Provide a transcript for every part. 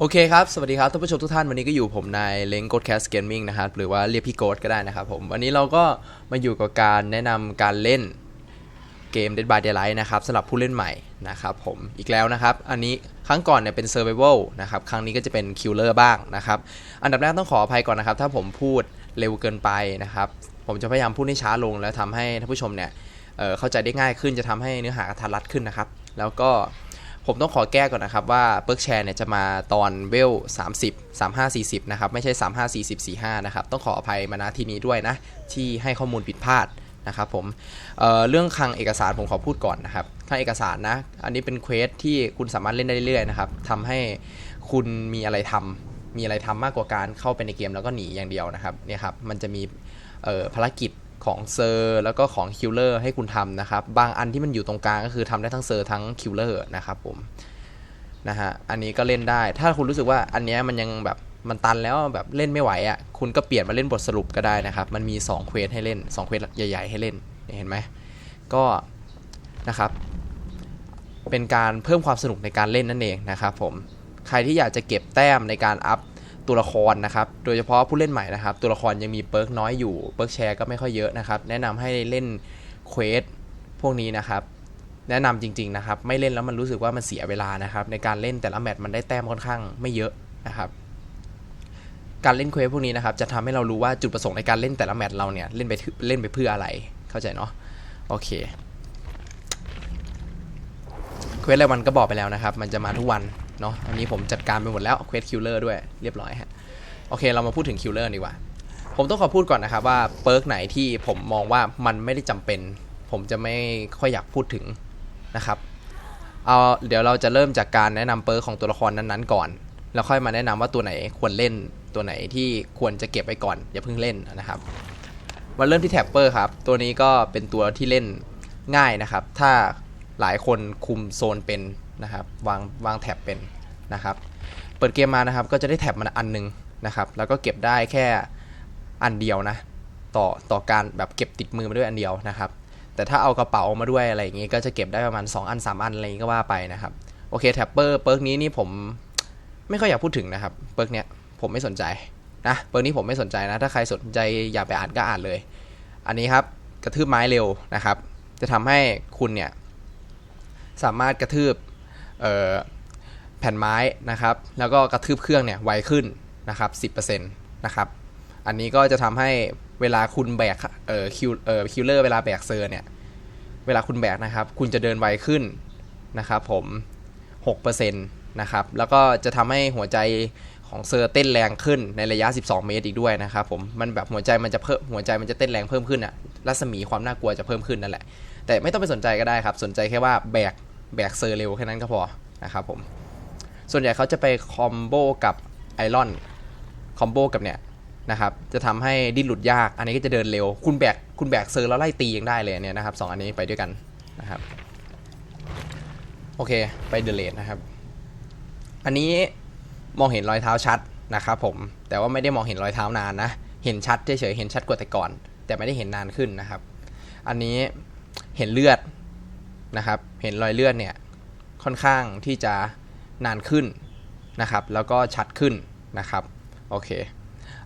โอเคครับ สวัสดีครับท่านผู้ชมทุกท่านวันนี้ก็อยู่ผมนายเล้งโกดแคสเกมมิ่งนะครับ หรือว่าเรียกพี่โกดก็ได้นะครับผม วันนี้เราก็มาอยู่กับการแนะนำการเล่นเกม Dead by Daylight นะครับสำหรับผู้เล่นใหม่นะครับผมอีกแล้วนะครับ อันนี้ครั้งก่อนเนี่ยเป็น Survival นะครับ ครั้งนี้ก็จะเป็น Killer บ้างนะครับ อันดับแรกต้องขออภัยก่อนนะครับ ถ้าผมพูดเร็วเกินไปนะครับ ผมจะพยายามพูดให้ช้าลง แล้วทำให้ท่านผู้ชมเนี่ยเเข้าใจได้ง่ายขึ้นจะทำให้เนื้อหากระทัดรัดขึ้นนะครับ แล้วก็ ผมต้องขอแก้ก่อนนะครับว่าเปิร์กแชร์เนี่ยจะมาตอนเวล 30 35 40 นะครับ ไม่ใช่ 35 40 45 นะครับ ต้องขออภัยมาณที่นี้ด้วยนะ ที่ให้ข้อมูลผิดพลาดนะครับผมเเรื่องคลังเอกสารผมขอพูดก่อนนะครับคลังเอกสารนะ อันนี้เป็นเควสที่คุณสามารถเล่นได้เรื่อยๆนะครับทำให้คุณมีอะไรทำมีอะไรทำมากกว่าการเข้าไปในเกมแล้วก็หนีอย่างเดียวนะครับเนี่ยครับมันจะมีภารกิจ ของเซอร์แล้วก็ของคิลเลอร์ให้คุณทำนะครับ บางอันที่มันอยู่ตรงกลางก็คือทำได้ทั้งเซอร์ทั้งคิลเลอร์นะครับผมนะฮะอันนี้ก็เล่นได้ ถ้าคุณรู้สึกว่าอันนี้มันยังแบบมันตันแล้วแบบเล่นไม่ไหวอะ่ะคุณก็เปลี่ยนมาเล่นบทสรุปก็ได้นะครับ มันมี2เควสให้เล่น2เควสใหญ่ ๆ ให้เล่นเห็นไหมก็นะครับ เป็นการเพิ่มความสนุกในการเล่นนั่นเองนะครับผมใครที่อยากจะเก็บแต้มในการอัพ ตัวละครนะครับ โดยเฉพาะผู้เล่นใหม่นะครับ ตัวละครยังมีเปิร์กน้อยอยู่ เปิร์กแชร์ก็ไม่ค่อยเยอะนะครับ แนะนำให้เล่นเควสพวกนี้นะครับ แนะนำจริง ๆนะครับ ไม่เล่นแล้วมันรู้สึกว่ามันเสียเวลานะครับ ในการเล่นแต่ละแมตช์มันได้แต้มค่อนข้างไม่เยอะนะครับ การเล่นเควสพวกนี้นะครับ จะทำให้เรารู้ว่าจุดประสงค์ในการเล่นแต่ละแมตช์เราเนี่ยเล่นไปเล่นไปเพื่ออะไร เข้าใจเนาะ โอเคเควสรายวันก็บอกไปแล้วนะครับ มันจะมาทุกวัน เนาะอันนี้ผมจัดการไปหมดแล้วเควสคิลเลอร์ด้วยเรียบร้อยฮะโอเคเรามาพูดถึงคิลเลอร์ดีกว่า ผมต้องขอพูดก่อนนะครับว่าเปิร์กไหนที่ผมมองว่ามันไม่ได้จำเป็น ผมจะไม่ค่อยอยากพูดถึงนะครับเอาเดี๋ยวเราจะเริ่มจากการแนะนำเปิร์กของตัวละครนั้นๆก่อน แล้วค่อยมาแนะนำว่าตัวไหนควรเล่นตัวไหนที่ควรจะเก็บไว้ก่อนอย่าเพิ่งเล่นนะครับมาเริ่มที่แท็บเปอร์ครับ ตัวนี้ก็เป็นตัวที่เล่นง่ายนะครับ ถ้าหลายคนคุมโซนเป็น นะครับวางวางแท็บเป็นนะครับ เปิดเกมมานะครับก็จะได้แท็บมาอันหนึงนะครับ แล้วก็เก็บได้แค่อันเดียวนะต่อต่อการแบบเก็บติดมือมาด้วยอันเดียวนะครับ แต่ถ้าเอากระเป๋ามาด้วยอะไรอย่างงี้ก็จะเก็บได้ประมาณ 2 อัน 3 อันอะไรอย่างงี้ก็ว่าไปนะครับโอเคแท็บเปอร์เปิร์กนี้นี่ผมไม่ค่อยอยากพูดถึงนะครับเปิร์กเนี้ยผมไม่สนใจนะเปิร์กนี้ผมไม่สนใจนะ ถ้าใครสนใจอยากไปอ่านก็อ่านเลย อันนี้ครับกระทืบไม้เร็วนะครับ จะทำให้คุณเนี่ยสามารถกระทืบ แผ่นไม้นะครับ แล้วก็กระทืบเครื่องเนี่ยไวขึ้นนะครับ10%นะครับ อันนี้ก็จะทำให้เวลาคุณแบกเอ่อคิวเอ่อคิลเลอร์เวลาแบกเซอร์เนี่ย เวลาคุณแบกนะครับ คุณจะเดินไวขึ้นนะครับผม6%นะครับ แล้วก็จะทำให้หัวใจของเซอร์เต้นแรงขึ้นในระยะ 12 เมตรอีกด้วยนะครับผม มันแบบหัวใจมันจะเพิ่มหัวใจมันจะเต้นแรงเพิ่มขึ้นอะรัศมีความน่ากลัวจะเพิ่มขึ้นนั่นแหละ แต่ไม่ต้องไปสนใจก็ได้ครับ สนใจแค่ว่าแบก แบกเซอร์เร็วแค่นั้นก็พอนะครับผม ส่วนใหญ่เขาจะไปคอมโบกับไอรอนคอมโบกับเนี่ยนะครับ จะทำให้ดิ้นหลุดยาก อันนี้ก็จะเดินเร็ว คุณแบกคุณแบกเซอร์แล้วไล่ตียังได้เลยเนี่ยนะครับสองอันนี้ไปด้วยกันนะครับ โอเค ไปเดเลดนะครับ อันนี้มองเห็นรอยเท้าชัดนะครับผม แต่ว่าไม่ได้มองเห็นรอยเท้านานนะ เห็นชัดเฉยๆ เห็นชัดกว่าแต่ก่อน แต่ไม่ได้เห็นนานขึ้นนะครับ อันนี้เห็นเลือด นะครับ เห็นรอยเลือดเนี่ยค่อนข้างที่จะนานขึ้นนะครับ แล้วก็ชัดขึ้นนะครับโอเค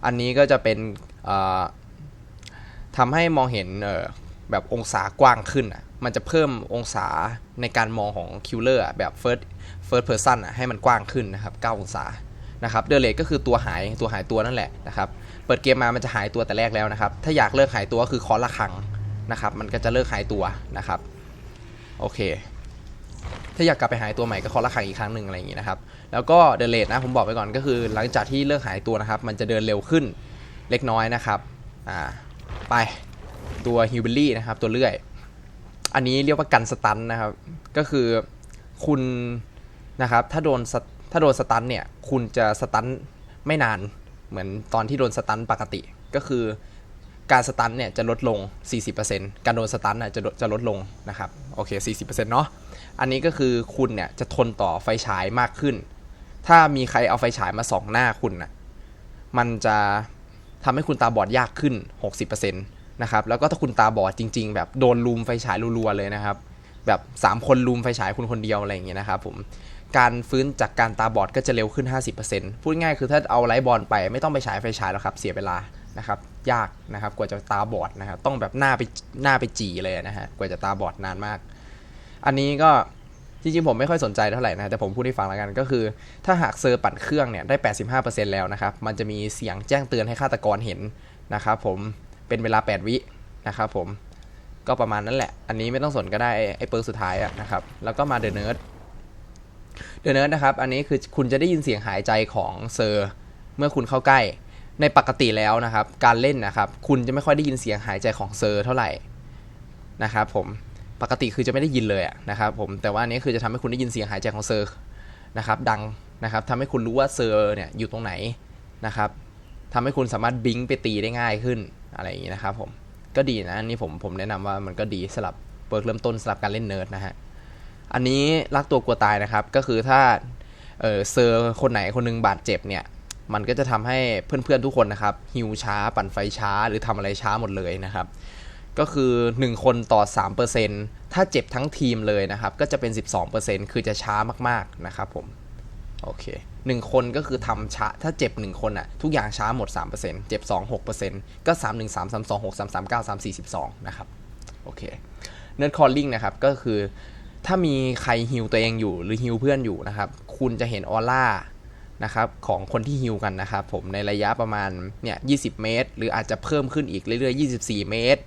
อันนี้ก็จะเป็นทำให้มองเห็นแบบองศากว้างขึ้นอะมันจะเพิ่มองศาในการมองของคิลเลอร์แบบ first first person อะให้มันกว้างขึ้นนะครับ 9 องศานะครับเดเลก็คือตัวหายตัวหายตัวนั่นแหละนะครับ เปิดเกมมามันจะหายตัวแต่แรกแล้วนะครับ ถ้าอยากเลิกหายตัวก็คือคอร์ละครังนะครับ มันก็จะเลิกหายตัวนะครับ โอเค ถ้าอยากกลับไปหายตัวใหม่ก็คอละคังอีกครั้งหนึ่งอะไรอย่างนี้นะครับ แล้วก็เดเลนะผมบอกไปก่อนก็คือ หลังจากที่เลิกหายตัวนะครับ มันจะเดินเร็วขึ้นเล็กน้อยนะครับ อ่า ไปตัวฮิวเบลลี่นะครับ ตัวเลื่อย อันนี้เรียกว่ากันสตันนะครับ ก็คือคุณนะครับ ถ้าโดนถ้าโดนสตันเนี่ย คุณจะสตันไม่นานเหมือนตอนที่โดนสตันปกติ ก็คือ การสตันเนี่ยจะลดลง 40%การโดนสตันน่ะจะจะลดลงนะครับโอเค 40%เนาะอันนี้ก็คือคุณเนี่ยจะทนต่อไฟฉายมากขึ้น ถ้ามีใครเอาไฟฉายมาส่องหน้าคุณน่ะมันจะทำให้คุณตาบอดยากขึ้น 60%นะครับแล้วก็ถ้าคุณตาบอดจริง ๆ แบบโดนลุมไฟฉายรัวๆเลยนะครับ แบบ 3 คนลุมไฟฉายคุณคนเดียวอะไรอย่างเงี้ยนะครับผมการฟื้นจากการตาบอดก็จะเร็วขึ้น 50%พูดง่ายคือถ้าเอาไลท์บอลไปไม่ต้องไปฉายไฟฉายแล้วครับเสียเวลา นะครับยากนะครับกว่าจะตาบอดนะครับต้องแบบหน้าไปหน้าไปจีเลยนะฮะกว่าจะตาบอดนานมาก อันนี้ก็จริงๆผมไม่ค่อยสนใจเท่าไหร่นะแต่ผมพูดให้ฟังแล้วกันก็คือ ถ้าหากเซอร์ปั่นเครื่องเนี่ยได้ 85%แล้วนะครับมันจะมีเสียงแจ้งเตือนให้ฆาตกรเห็นนะครับผมเป็นเวลา 8 วินะครับผมก็ประมาณนั้นแหละ อันนี้ไม่ต้องสนก็ได้ไอ้เปิร์กสุดท้ายอะนะครับแล้วก็มาเดอะเนิร์ดเดอะเนิร์ดนะครับอันนี้คือคุณจะได้ยินเสียงหายใจของเซอร์เมื่อคุณเข้าใกล้ ในปกติแล้วนะครับ การเล่นนะครับ คุณจะไม่ค่อยได้ยินเสียงหายใจของเซอร์เท่าไหร่นะครับผมปกติคือจะไม่ได้ยินเลยนะครับผมแต่ว่าอันนี้คือจะทำให้คุณได้ยินเสียงหายใจของเซอร์นะครับ ดังนะครับทำให้คุณรู้ว่าเซอร์เนี่ยอยู่ตรงไหนนะครับทำให้คุณสามารถบิงไปตีได้ง่ายขึ้นอะไรอย่างนี้นะครับผมก็ดีนะอันนี้ผมผมแนะนำว่ามันก็ดีสำหรับเปิร์กเริ่มต้นสำหรับการเล่นเนิร์ดนะฮะอันนี้รักตัวกลัวตายนะครับ ก็คือถ้าเออเซอร์คนไหนคนหนึงบาดเจ็บเนี่ย มันก็จะทำให้เพื่อนๆทุกคนนะครับฮิวช้าปั่นไฟช้าหรือทำอะไรช้าหมดเลยนะครับ ก็คือ 1 คนต่อ 3%ถ้าเจ็บทั้งทีมเลยนะครับ ก็จะเป็น 12%คือจะช้ามากๆนะครับผมโอเค1คนก็คือทำช้าถ้าเจ็บ1คนอะทุกอย่างช้าหมด 3%เจ็บ 2 6%ก็ 3 1 3 3 2 6 3 3 9 3 4 12 นะครับ โอเคเนิร์ดคอลลิ่งนะครับ ก็คือ ถ้ามีใครฮิวตัวเองอยู่หรือฮิวเพื่อนอยู่นะครับ คุณจะเห็นออร่า นะครับของคนที่ฮิวกันนะครับผมในระยะประมาณเนี่ย20เมตร หรืออาจจะเพิ่มขึ้นอีกเรื่อยๆ 24 เมตร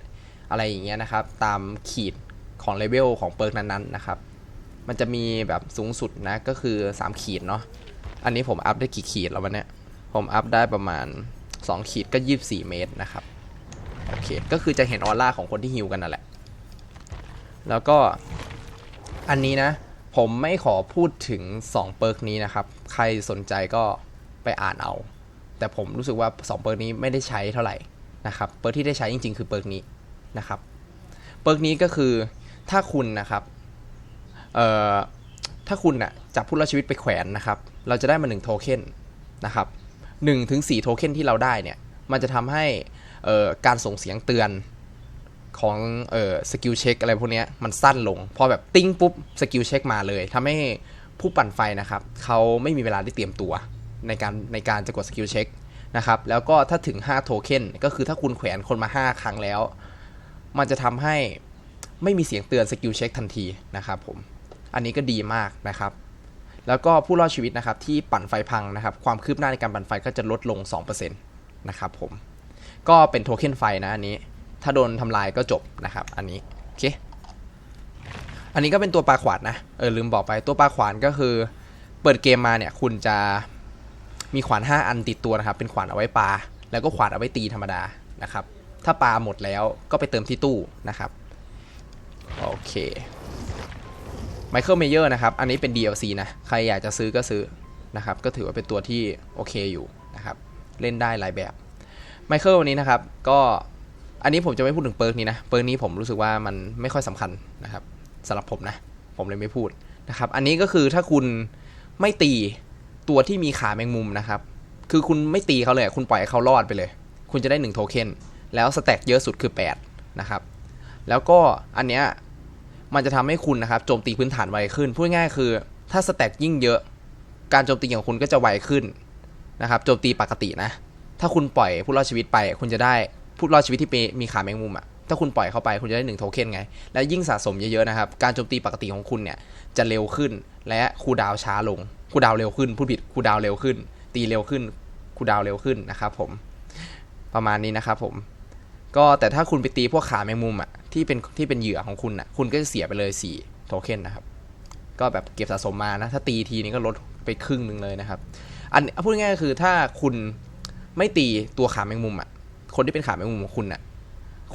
อะไรอย่างเงี้ยนะครับตามขีดของเลเวลของเปิร์กนั้นๆนะครับมันจะมีแบบสูงสุดนะก็คือ 3 ขีดเนาะอันนี้ผมอัพได้กี่ขีดแล้ววันเนี้ยผมอัพได้ประมาณ 2 ขีดก็ 24 เมตรนะครับโอเคก็คือจะเห็นออร่าของคนที่ฮิวกันนั่นแหละ แล้วก็อันนี้นะผมไม่ขอพูดถึง 2 เปิร์กนี้นะครับ ใครสนใจก็ไปอ่านเอา แต่ผมรู้สึกว่า 2 เปิร์กนี้ไม่ได้ใช้เท่าไหร่นะครับ เปิร์กที่ได้ใช้จริง ๆ คือเปิร์กนี้นะครับ เปิร์กนี้ก็คือถ้าคุณนะครับ เอ่อ ถ้าคุณน่ะจับผู้รอดชีวิตไปแขวนนะครับ เราจะได้มา 1 โทเค็นนะครับ1ถึง4โทเค็นที่เราได้เนี่ย มันจะทำให้เอ่อการส่งเสียงเตือนของเอ่อสกิลเช็คอะไรพวกนี้มันสั้นลง พอแบบติ้งปุ๊บสกิลเช็คมาเลยทำให้ ผู้ปั่นไฟนะครับเขาไม่มีเวลาได้เตรียมตัวในการในการจะกดสกิลเช็คนะครับแล้วก็ถ้าถึง 5 โทเค็นก็คือถ้าคุณแขวนคนมา 5 ครั้งแล้ว มันจะทำให้ไม่มีเสียงเตือนสกิลเช็คทันทีนะครับผม อันนี้ก็ดีมากนะครับ แล้วก็ผู้รอดชีวิตนะครับที่ปั่นไฟพังนะครับ ความคืบหน้าในการปั่นไฟก็จะลดลง 2%นะครับผม ก็เป็นโทเค็นไฟนะอันนี้ ถ้าโดนทำลายก็จบนะครับ อันนี้ โอเค อันนี้ก็เป็นตัวปลาขวานนะ เออลืมบอกไปตัวปลาขวานก็คือ เปิดเกมมาเนี่ยคุณจะมีขวาน 5 อันติดตัวนะครับ เป็นขวานเอาไว้ปลา แล้วก็ขวานเอาไว้ตีธรรมดานะครับ ถ้าปลาหมดแล้วก็ไปเติมที่ตู้นะครับ โอเคไมเคิลเมเยอร์นะครับ อันนี้เป็น DLC นะ ใครอยากจะซื้อก็ซื้อนะครับ ก็ถือว่าเป็นตัวที่โอเคอยู่นะครับ เล่นได้หลายแบบไมเคิลวันนี้นะครับ ก็อันนี้ผมจะไม่พูดถึงเปิร์กนี้นะ เปิร์กนี้ผมรู้สึกว่ามันไม่ค่อยสำคัญนะครับ สำหรับผมนะ ผมเลยไม่พูดนะครับ อันนี้ก็คือถ้าคุณไม่ตีตัวที่มีขาแมงมุมนะครับ คือคุณไม่ตีเขาเลย คุณปล่อยให้เขารอดไปเลย คุณจะได้1โทเค็นแล้วสแต็กเยอะสุดคือ 8 นะครับ แล้วก็อันเนี้ยมันจะทำให้คุณนะครับโจมตีพื้นฐานไวขึ้น พูดง่ายคือ ถ้าสแต็กยิ่งเยอะ การโจมตีของคุณก็จะไวขึ้นนะครับ โจมตีปกตินะ ถ้าคุณปล่อยผู้รอดชีวิตไป คุณจะได้ผู้รอดชีวิตที่มีขาแมงมุมอะ ถ้าคุณปล่อยเข้าไปคุณจะได้1โทเค็นไง และยิ่งสะสมเยอะๆนะครับ การโจมตีปกติของคุณเนี่ยจะเร็วขึ้น และคูดาวช้าลงคูดาวเร็วขึ้นพูดผิดคูดาวเร็วขึ้น ตีเร็วขึ้นคูดาวเร็วขึ้นนะครับผมประมาณนี้นะครับผมก็แต่ถ้าคุณไปตีพวกขาแมงมุมอะที่เป็นที่เป็นเหยื่อของคุณอะคุณก็จะเสียไปเลย4โทเค็นนะครับก็แบบเก็บสะสมมานะ ถ้าตีทีนี้ก็ลดไปครึ่งหนึ่งเลยนะครับ อันพูดง่ายๆคือถ้าคุณไม่ตีตัวขาแมงมุมอะคนที่เป็นขาแมงมุมของคุณอะ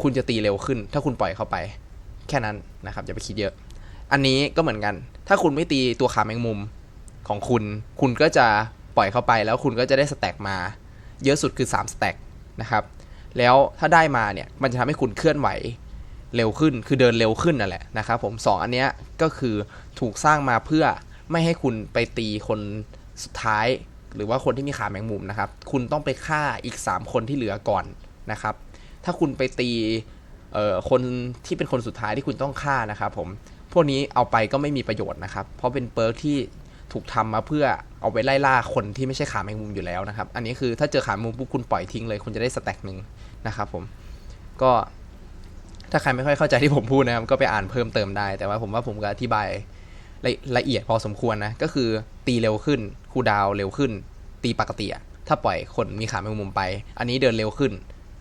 คุณจะตีเร็วขึ้น ถ้าคุณปล่อยเข้าไป แค่นั้นนะครับอย่าไปคิดเยอะ อันนี้ก็เหมือนกัน ถ้าคุณไม่ตีตัวขาแมงมุมของคุณ คุณก็จะปล่อยเข้าไป แล้วคุณก็จะได้สแต็กมา เยอะสุดคือ3สแต็กนะครับแล้วถ้าได้มาเนี่ยมันจะทำให้คุณเคลื่อนไหวเร็วขึ้นคือเดินเร็วขึ้นนั่นแหละนะครับผมสองอันเนี้ยก็คือถูกสร้างมาเพื่อไม่ให้คุณไปตีคนสุดท้าย หรือว่าคนที่มีขาแมงมุมนะครับ คุณต้องไปฆ่าอีก 3 คนที่เหลือก่อนนะครับ ถ้าคุณไปตีเอ่อคนที่เป็นคนสุดท้ายที่คุณต้องฆ่านะครับผม พวกนี้เอาไปก็ไม่มีประโยชน์นะครับ เพราะเป็นเปิร์กที่ถูกทำมาเพื่อเอาไปไล่ล่าคนที่ไม่ใช่ขาแมงมุมอยู่แล้วนะครับ อันนี้คือถ้าเจอขาแมงมุมปุ๊บคุณปล่อยทิ้งเลย คุณจะได้สแต็กหนึ่งนะครับผม ก็ถ้าใครไม่ค่อยเข้าใจที่ผมพูดนะครับ ก็ไปอ่านเพิ่มเติมได้ แต่ว่าผมว่าผมก็อธิบายละละเอียดพอสมควรนะ ก็คือตีเร็วขึ้นคูดาวเร็วขึ้น ตีปกติถ้าปล่อยคนมีขาแมงมุมไป อันนี้เดินเร็วขึ้น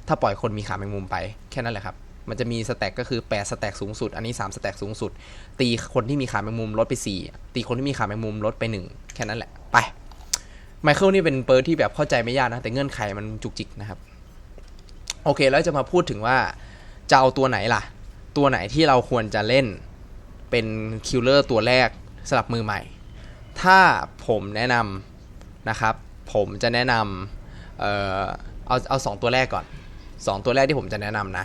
ถ้าปล่อยคนมีขาแมงมุมไปแค่นั้นแหละครับ มันจะมีสแต็กก็คือ8สแต็กสูงสุด อันนี้3สแต็กสูงสุด ตีคนที่มีขาแมงมุมลดไป 4 ตีคนที่มีขาแมงมุมลดไป 1 แค่นั้นแหละ ไปไมเคิลนี่เป็นเปิร์ที่แบบเข้าใจไม่ยากนะ แต่เงื่อนไขมันจุกจิกนะครับ โอเคแล้วจะมาพูดถึงว่าจะเอาตัวไหนล่ะ ตัวไหนที่เราควรจะเล่นเป็นคิลเลอร์ตัวแรกสำหรับมือใหม่ ถ้าผมแนะนำนะครับ ผมจะแนะนำเอ่อเอาเอาสองตัวแรกก่อน สองตัวแรกที่ผมจะแนะนำนะ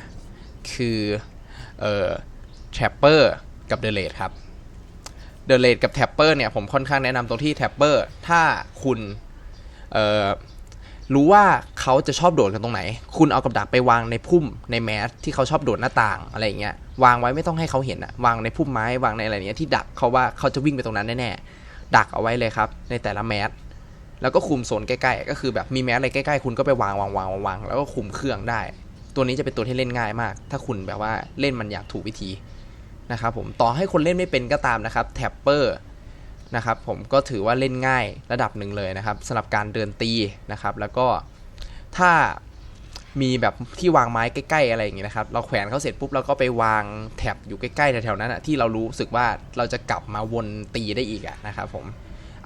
คือเอ่อ Trapper กับ The Raid ครับ The Raid กับ Trapper เนี่ย ผมค่อนข้างแนะนำตรงที่ Trapper ถ้าคุณเอ่อรู้ว่าเขาจะชอบโดดกันตรงไหน คุณเอากับดักไปวางในพุ่มในแมสที่เขาชอบโดดหน้าต่างอะไรอย่างเงี้ยวางไว้ไม่ต้องให้เขาเห็นอะวางในพุ่มไม้วางในอะไรเนี้ยที่ดักเขาว่าเขาจะวิ่งไปตรงนั้นแน่ๆดักเอาไว้เลยครับ ในแต่ละแมส แล้วก็คุมโซนใกล้ๆ ก็คือแบบมีแมสอะไรใกล้ๆ คุณก็ไปวางวางวางวางแล้วก็คุมเครื่องได้ ตัวนี้จะเป็นตัวที่เล่นง่ายมาก ถ้าคุณแบบว่าเล่นมันอย่างถูกวิธีนะครับผมต่อให้คนเล่นไม่เป็นก็ตามนะครับแท็ปเปอร์นะครับผมก็ถือว่าเล่นง่ายระดับหนึ่งเลยนะครับสำหรับการเดินตีนะครับแล้วก็ถ้ามีแบบที่วางไม้ใกล้ ๆ อะไรอย่างเงี้ยนะครับ เราแขวนเขาเสร็จปุ๊บเราก็ไปวางแท็บอยู่ใกล้ๆแถวๆนั้นอะที่เรารู้สึกว่าเราจะกลับมาวนตีได้อีกอะนะครับผม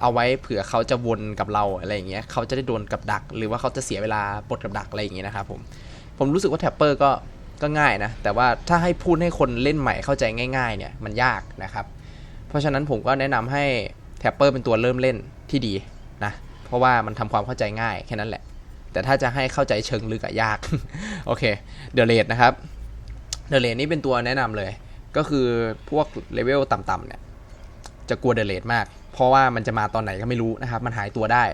เอาไว้เผื่อเขาจะวนกับเราอะไรอย่างเงี้ยเขาจะได้โดนกับดัก หรือว่าเขาจะเสียเวลาปลดกับดักอะไรอย่างเงี้ยนะครับผมผมรู้สึกว่าแท็ปเปอร์ก็ก็ง่ายนะ แต่ว่าถ้าให้พูดให้คนเล่นใหม่เข้าใจง่าย ๆ เนี่ยมันยากนะครับ เพราะฉะนั้นผมก็แนะนำให้แท็ปเปอร์เป็นตัวเริ่มเล่นที่ดีนะเพราะว่ามันทำความเข้าใจง่ายแค่นั้นแหละ แต่ถ้าจะให้เข้าใจเชิงลึกอะยากโอเคเดอะเรดนะครับเดอะเรดนี่เป็นตัวแนะนำเลย ก็คือพวกเลเวลต่ำๆเนี่ย จะกลัวเดอะเรดมาก เพราะว่ามันจะมาตอนไหนก็ไม่รู้นะครับ มันหายตัวได้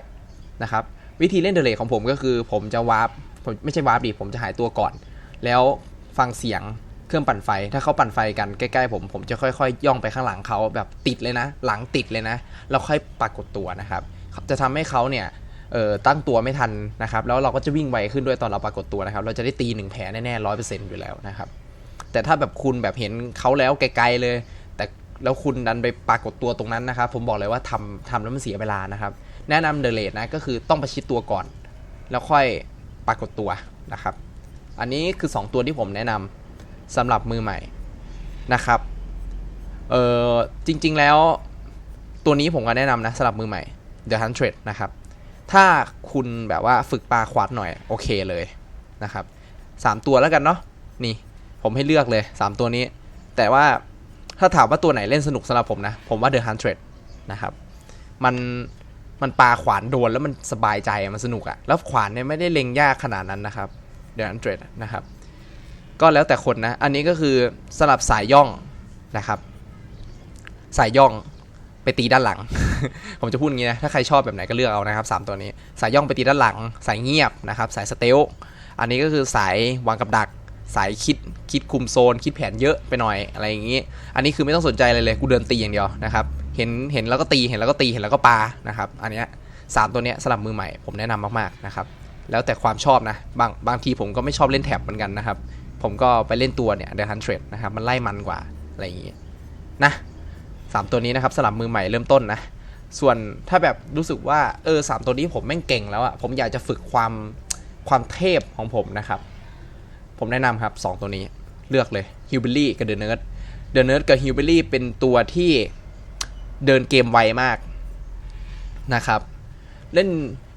นะครับ วิธีเล่นเดอะเรดของผมก็คือผมจะวาร์ปผมไม่ใช่วาร์ปดิผมจะหายตัวก่อน แล้วฟังเสียงเครื่องปั่นไฟ ถ้าเขาปั่นไฟกันใกล้ๆผมผมจะค่อยๆ ย่องไปข้างหลังเขาแบบติดเลยนะ หลังติดเลยนะแล้วค่อยปรากฏตัวนะครับ จะทำให้เขาเนี่ยตั้งตัวไม่ทันนะครับ แล้วเราก็จะวิ่งไวขึ้นด้วยตอนเราปรากฏตัวนะครับ เราจะได้ตีหนึ่งแผลแน่ๆร้อยเปอร์เซ็นต์อยู่แล้วนะครับ แต่ถ้าแบบคุณแบบเห็นเขาแล้วไกลๆเลย แล้วคุณดันไปปรากฏตัวตรงนั้นนะครับ ผมบอกเลยว่าทำทำแล้วมันเสียเวลานะครับ แนะนำเดเลดนะก็คือต้องประชิดตัวก่อน แล้วค่อยปรากฏตัวนะครับ อันนี้คือ 2 ตัวที่ผมแนะนำสำหรับมือใหม่นะครับเออจริง ๆแล้วตัวนี้ผมก็แนะนำนะสำหรับมือใหม่ The Hundred นะครับ ถ้าคุณแบบว่าฝึกปลาขวาดหน่อย โอเคเลยนะครับสามตัวแล้วกันเนาะนี่ผมให้เลือกเลย 3 ตัวนี้ แต่ว่า ถ้าถามว่าตัวไหนเล่นสนุกสำหรับผมนะ ผมว่า The Hundred นะครับ มันมันปาขวานโดนแล้วมันสบายใจมันสนุกอะแล้วขวานเนี่ยไม่ได้เล็งยากขนาดนั้นนะครับ The Hundred นะครับ ก็แล้วแต่คนนะ อันนี้ก็คือสลับสายย่องนะครับ สายย่องไปตีด้านหลัง ผมจะพูดอย่างนี้นะ ถ้าใครชอบแบบไหนก็เลือกเอานะครับสามตัวนี้ สายย่องไปตีด้านหลัง สายเงียบนะครับ สายสเตล อันนี้ก็คือสายวางกับดัก สายคิดคิดคุมโซน คิดแผนเยอะไปหน่อยอะไรอย่างนี้ อันนี้คือไม่ต้องสนใจเลยเลยกูเดินตีอย่างเดียวนะครับเห็นเห็นแล้วก็ตีเห็นแล้วก็ตีเห็นแล้วก็ปานะครับอันเนี้ยสามตัวเนี้ยสำหรับมือใหม่ผมแนะนำมากๆนะครับแล้วแต่ความชอบนะบางบางทีผมก็ไม่ชอบเล่นแท็บเหมือนกันนะครับผมก็ไปเล่นตัวเนี่ยเดอะฮันเทรดนะครับมันไล่มันกว่าอะไรอย่างงี้นะสามตัวนี้นะครับสำหรับมือใหม่เริ่มต้นนะส่วนถ้าแบบรู้สึกว่าเออสามตัวนี้ผมแม่งเก่งแล้วอะผมอยากจะฝึกความความเทพของผมนะครับ ผมแนะนำครับ 2 ตัวนี้เลือกเลยฮิวเบลลี่กับเดอะเนิร์ดเดอะเนิร์ดกับฮิวเบลลี่เป็นตัวที่เดินเกมไวมากนะครับ เล่น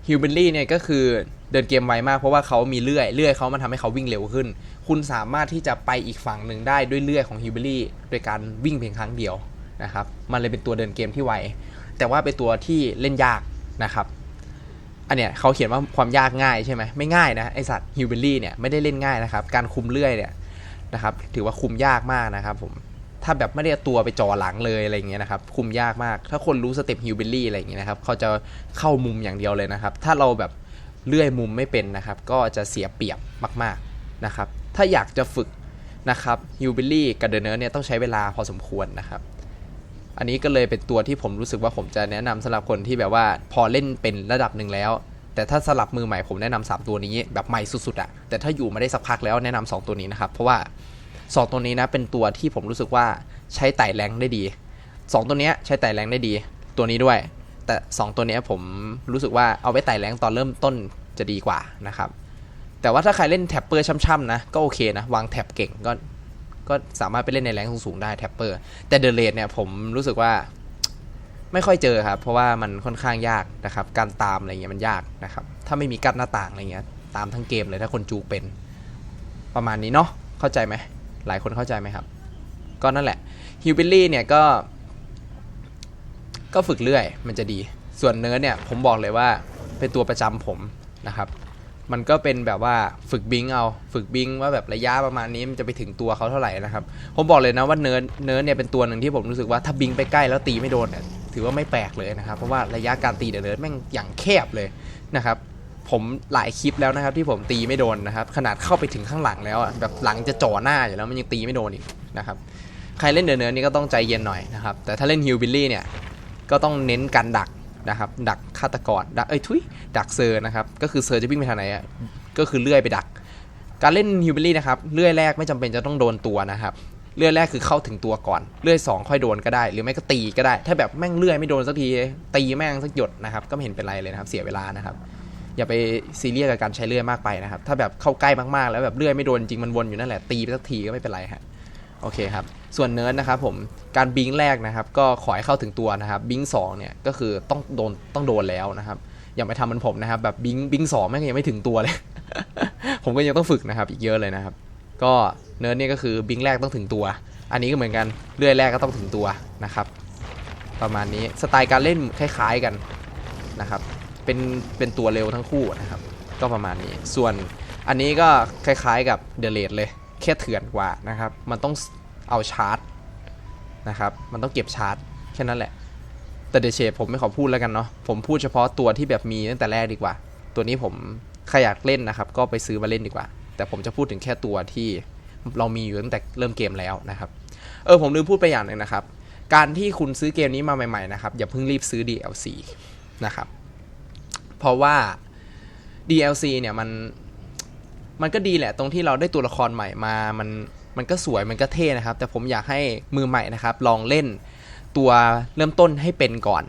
ฮิวเบลลี่เนี่ยก็คือเดินเกมไวมากเพราะว่าเขามีเลื่อยเลื่อยเขามันทำให้เขาวิ่งเร็วขึ้น คุณสามารถที่จะไปอีกฝั่งหนึ่งได้ด้วยเลื่อยของฮิวเบลลี่โดยการวิ่งเพียงครั้งเดียวนะครับ มันเลยเป็นตัวเดินเกมที่ไว แต่ว่าเป็นตัวที่เล่นยากนะครับ อันเนี้ยเขาเขียนว่าความยากง่ายใช่ไหมไม่ง่ายนะไอสัตว์ฮิวเบลลี่เนี่ยไม่ได้เล่นง่ายนะครับ การคุมเลื่อยเนี่ยนะครับ ถือว่าคุมยากมากนะครับผมถ้าแบบไม่ได้ตัวไปจ่อหลังเลยอะไรเงี้ยนะครับ คุมยากมาก ถ้าคนรู้สเต็ปฮิวเบลลี่อะไรอย่างเงี้ยนะครับเขาจะเข้ามุมอย่างเดียวเลยนะครับ ถ้าเราแบบเลื่อยมุมไม่เป็นนะครับ ก็จะเสียเปรียบมากๆนะครับ ถ้าอยากจะฝึกนะครับฮิวเบลลี่กับเดอเนิร์เนี่ยต้องใช้เวลาพอสมควรนะครับ อันนี้ก็เลยเป็นตัวที่ผมรู้สึกว่าผมจะแนะนำสำหรับคนที่แบบว่าพอเล่นเป็นระดับหนึ่งแล้ว แต่ถ้าสลับมือใหม่ผมแนะนำสามตัวนี้แบบใหม่สุดๆอะแต่ถ้าอยู่มาได้สักพักแล้วแนะนำสองตัวนี้นะครับ เพราะว่าสองตัวนี้นะเป็นตัวที่ผมรู้สึกว่าใช้ไต่แรงได้ดีสองตัวเนี้ยใช้ไต่แรงได้ดี ตัวนี้ด้วย แต่สองตัวเนี้ยผมรู้สึกว่าเอาไว้ไต่แรงตอนเริ่มต้นจะดีกว่านะครับแต่ว่าถ้าใครเล่นแท็ปเปอร์ช่ำๆนะก็โอเคนะวางแท็บเก่งก็ ก็สามารถไปเล่นในแรงสูงๆได้แท็ปเปอร์ แต่เดเลดเนี่ยผมรู้สึกว่าไม่ค่อยเจอครับ เพราะว่ามันค่อนข้างยากนะครับ การตามอะไรเงี้ยมันยากนะครับ ถ้าไม่มีกั้นหน้าต่างอะไรเงี้ยตามทั้งเกมเลยถ้าคนจูเป็น ประมาณนี้เนาะเข้าใจไหมหลายคนเข้าใจไหมครับ ก็นั่นแหละฮิวบิลลี่เนี่ยก็ ก็ฝึกเรื่อย มันจะดี ส่วนเนิร์ดเนี่ยผมบอกเลยว่าเป็นตัวประจำผมนะครับ มันก็เป็นแบบว่าฝึกบิงเอาฝึกบิงว่าแบบระยะประมาณนี้มันจะไปถึงตัวเขาเท่าไหร่นะครับ ผมบอกเลยนะว่าเนิร์ดเนิร์ดเนี่ยเป็นตัวหนึ่งที่ผมรู้สึกว่าถ้าบิงไปใกล้แล้วตีไม่โดนเนี่ยถือว่าไม่แปลกเลยนะครับ เพราะว่าระยะการตีเดอะเนิร์ดแม่งอย่างแคบเลยนะครับผมหลายคลิปแล้วนะครับที่ผมตีไม่โดนนะครับ ขนาดเข้าไปถึงข้างหลังแล้วอะแบบหลังจะจ่อหน้าอยู่แล้วมันยังตีไม่โดนอีกนะครับใครเล่นเดอะเนิร์ดนี่ก็ต้องใจเย็นหน่อยนะครับแต่ถ้าเล่นฮิลบิลลี่เนี่ยก็ต้องเน้นการดัก นะครับ ดักฆาตกรดักเอ้ยทุยดักเซอร์นะครับ ก็คือเซอร์จะวิ่งไปทางไหนอะก็คือเลื่อยไปดัก การเล่นฮิวเบิลลี่นะครับเลื่อยแรกไม่จำเป็นจะต้องโดนตัวนะครับเลื่อยแรกคือเข้าถึงตัวก่อน เลื่อยสองค่อยโดนก็ได้ หรือไม่ก็ตีก็ได้ ถ้าแบบแม่งเลื่อยไม่โดนสักที ตีแม่งสักหยดนะครับ ก็ไม่เห็นเป็นไรเลยนะครับ เสียเวลานะครับ อย่าไปซีเรียสกับการใช้เลื่อยมากไปนะครับ ถ้าแบบเข้าใกล้มากๆ แล้วแบบเลื่อยไม่โดนจริงมันวนอยู่นั่นแหละ ตีไปสักทีก็ไม่เป็นไรฮะ โอเคครับ ส่วนเนิร์ดนะครับผม การบิงแรกนะครับ ก็ขอให้เข้าถึงตัวนะครับ บิงสองเนี่ยก็คือต้องโดนต้องโดนแล้วนะครับ อย่าไปทำเหมันผมนะครับ แบบบิงบิงสองแม่งยังไม่ถึงตัวเลย ผมก็ยังต้องฝึกนะครับ อีกเยอะเลยนะครับ ก็เนิร์ดเนี่ยก็คือบิงแรกต้องถึงตัว อันนี้ก็เหมือนกันเลื่อยแรกก็ต้องถึงตัวนะครับ ประมาณนี้ สไตล์การเล่นคล้าย ๆกันนะครับ เป็นเป็นตัวเร็วทั้งคู่นะครับ ก็ประมาณนี้ ส่วนอันนี้ก็คล้ายๆกับเดเลดเลย แค่เถื่อนกว่านะครับ มันต้องเอาชาร์จนะครับ มันต้องเก็บชาร์จแค่นั้นแหละ แต่เดเชผมไม่ขอพูดแล้วกันเนาะ ผมพูดเฉพาะตัวที่แบบมีตั้งแต่แรกดีกว่า ตัวนี้ผมใครอยากเล่นนะครับ ก็ไปซื้อมาเล่นดีกว่า แต่ผมจะพูดถึงแค่ตัวที่เรามีอยู่ตั้งแต่เริ่มเกมแล้วนะครับ เออผมลืมพูดไปอย่างหนึ่งนะครับ การที่คุณซื้อเกมนี้มาใหม่ๆนะครับ อย่าเพิ่งรีบซื้อ DLC นะครับ เพราะว่า DLC เนี่ยมัน มันก็ดีแหละตรงที่เราได้ตัวละครใหม่มา มันมันก็สวยมันก็เท่นะครับ แต่ผมอยากให้มือใหม่นะครับ ลองเล่นตัวเริ่มต้นให้เป็นก่อน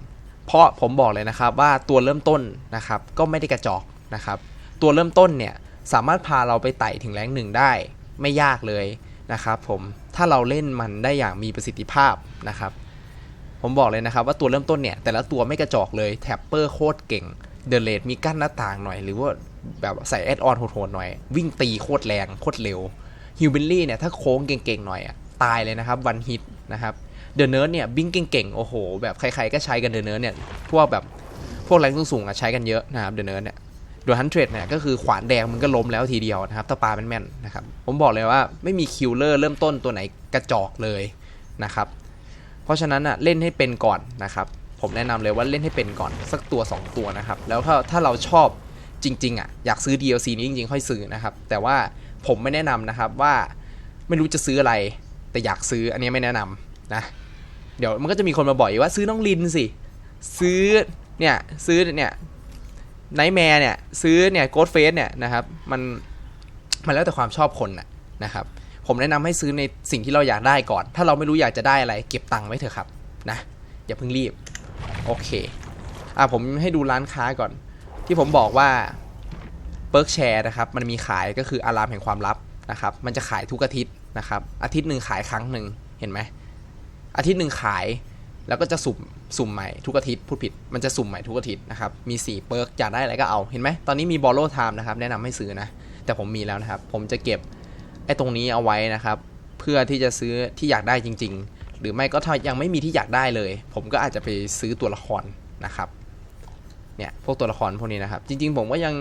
เพราะผมบอกเลยนะครับว่าตัวเริ่มต้นนะครับ ก็ไม่ได้กระจอกนะครับ ตัวเริ่มต้นเนี่ยสามารถพาเราไปไต่ถึงแรงหนึ่งได้ ไม่ยากเลยนะครับผมถ้าเราเล่นมันได้อย่างมีประสิทธิภาพนะครับ ผมบอกเลยนะครับว่าตัวเริ่มต้นเนี่ยแต่ละตัวไม่กระจอกเลยแท็ปเปอร์โคตรเก่งเดเลดมีกั้นหน้าต่างหน่อย หรือว่าแบบใส่แอดออนโหดๆหน่อย วิ่งตีโคตรแรงโคตรเร็วฮิวบิลลี่เนี่ยถ้าโค้งเก่งๆหน่อยอะตายเลยนะครับวันฮิตนะครับเดอะเนิร์ดเนี่ยบิงเก่งๆโอ้โห แบบใครๆก็ใช้กันเดอะเนิร์ดเนี่ยพวกแบบพวกแรงสูงๆอะใช้กันเยอะนะครับเดอะเนิร์ดเนี่ยโดยฮันเทรดเนี่ยก็คือขวานแดงมันก็ล้มแล้วทีเดียวนะครับถ้าปลาแม่นๆนะครับผมบอกเลยว่าไม่มีคิลเลอร์เริ่มต้นตัวไหนกระจอกเลยนะครับเพราะฉะนั้นอะเล่นให้เป็นก่อนนะครับผมแนะนำเลยว่าเล่นให้เป็นก่อนสักตัว 2 ตัวนะครับแล้วถ้าถ้าเราชอบ จริงๆอะอยากซื้อ DLC นี้จริงๆ ค่อยซื้อนะครับ แต่ว่าผมไม่แนะนำนะครับว่าไม่รู้จะซื้ออะไร แต่อยากซื้ออันนี้ไม่แนะนำนะเดี๋ยวมันก็จะมีคนมาบอกอีกว่าซื้อน้องลินสิ ซื้อเนี่ยซื้อเนี่ยไนท์แมร์เนี่ยซื้อเนี่ยโกดเฟสเนี่ยนะครับมันมันแล้วแต่ความชอบคนนะนะครับ ผมแนะนำให้ซื้อในสิ่งที่เราอยากได้ก่อน ถ้าเราไม่รู้อยากจะได้อะไร เก็บตังค์ไว้เถอะครับนะอย่าเพิ่งรีบ โอเคอะผมให้ดูร้านค้าก่อน ที่ผมบอกว่าเปิร์กแชร์นะครับมันมีขายก็คืออารามแห่งความลับนะครับ มันจะขายทุกอาทิตย์นะครับ อาทิตย์หนึ่งขายครั้งหนึ่งเห็นไหมอาทิตย์หนึ่งขายแล้วก็จะสุ่มสุ่มใหม่ทุกอาทิตย์พูดผิดมันจะสุ่มใหม่ทุกอาทิตย์นะครับ มี4เปิร์กอยากได้อะไรก็เอาเห็นไหมตอนนี้มีบอลโลไทม์นะครับแนะนำให้ซื้อนะ แต่ผมมีแล้วนะครับ ผมจะเก็บไอ้ตรงนี้เอาไว้นะครับ เพื่อที่จะซื้อที่อยากได้จริง ๆ หรือไม่ก็ถ้ายังไม่มีที่อยากได้เลย ผมก็อาจจะไปซื้อตัวละครนะครับ เนี่ยพวกตัวละครพวกนี้นะครับ จริง ๆ ผมก็ยัง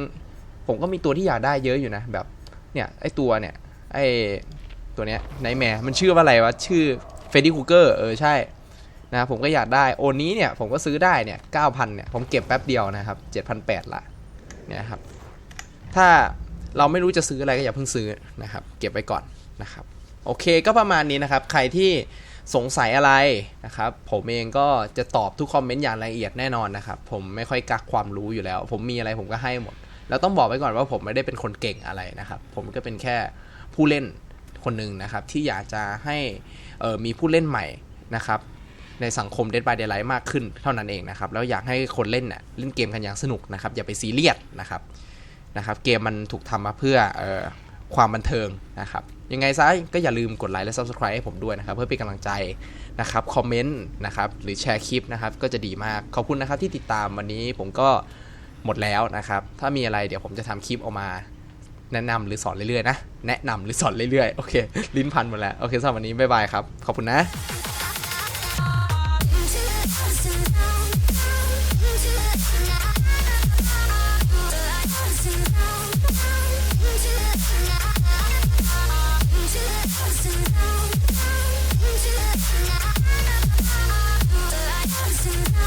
ผมก็มีตัวที่อยากได้เยอะอยู่นะ แบบเนี่ยไอตัวเนี่ยไอตัวเนี้ยไนแมร์มันชื่อว่าอะไรวะ ชื่อเฟดดี้คูเกอร์เออใช่นะครับผมก็อยากได้โอนนี้เนี่ยผมก็ซื้อได้เนี่ยเก้าพันเนี่ยผมเก็บแป๊บเดียวนะครับเจ็ดพันแปดละเนี่ยครับถ้าเราไม่รู้จะซื้ออะไรก็อย่าเพิ่งซื้อนะครับ เก็บไว้ก่อนนะครับ โอเคก็ประมาณนี้นะครับ ใครที่ สงสัยอะไรนะครับ ผมเองก็จะตอบทุกคอมเมนต์อย่างละเอียดแน่นอนนะครับ ผมไม่ค่อยกักความรู้อยู่แล้ว ผมมีอะไรผมก็ให้หมด แล้วต้องบอกไว้ก่อนว่าผมไม่ได้เป็นคนเก่งอะไรนะครับ ผมก็เป็นแค่ผู้เล่นคนหนึ่งนะครับ ที่อยากจะให้มีผู้เล่นใหม่นะครับในสังคม Dead by Daylight มากขึ้นเท่านั้นเองนะครับ แล้วอยากให้คนเล่นน่ะเล่นเกมกันอย่างสนุกนะครับ อย่าไปซีเรียสนะครับนะครับ เกมมันถูกทำมาเพื่ออ ความบันเทิงนะครับ ยังไงซะก็อย่าลืมกดไลค์และ Subscribe ให้ผมด้วยนะครับ เพื่อเป็นกำลังใจนะครับคอมเมนต์นะครับหรือแชร์คลิปนะครับก็จะดีมากขอบคุณนะครับที่ติดตามวันนี้ผมก็หมดแล้วนะครับ ถ้ามีอะไรเดี๋ยวผมจะทำคลิปออกมาแนะนำหรือสอนเรื่อยๆนะ แนะนำหรือสอนเรื่อยๆ โอเค ลิ้นพันหมดแล้ว โอเคสำหรับวันนี้ บ๊ายบายครับ ขอบคุณนะ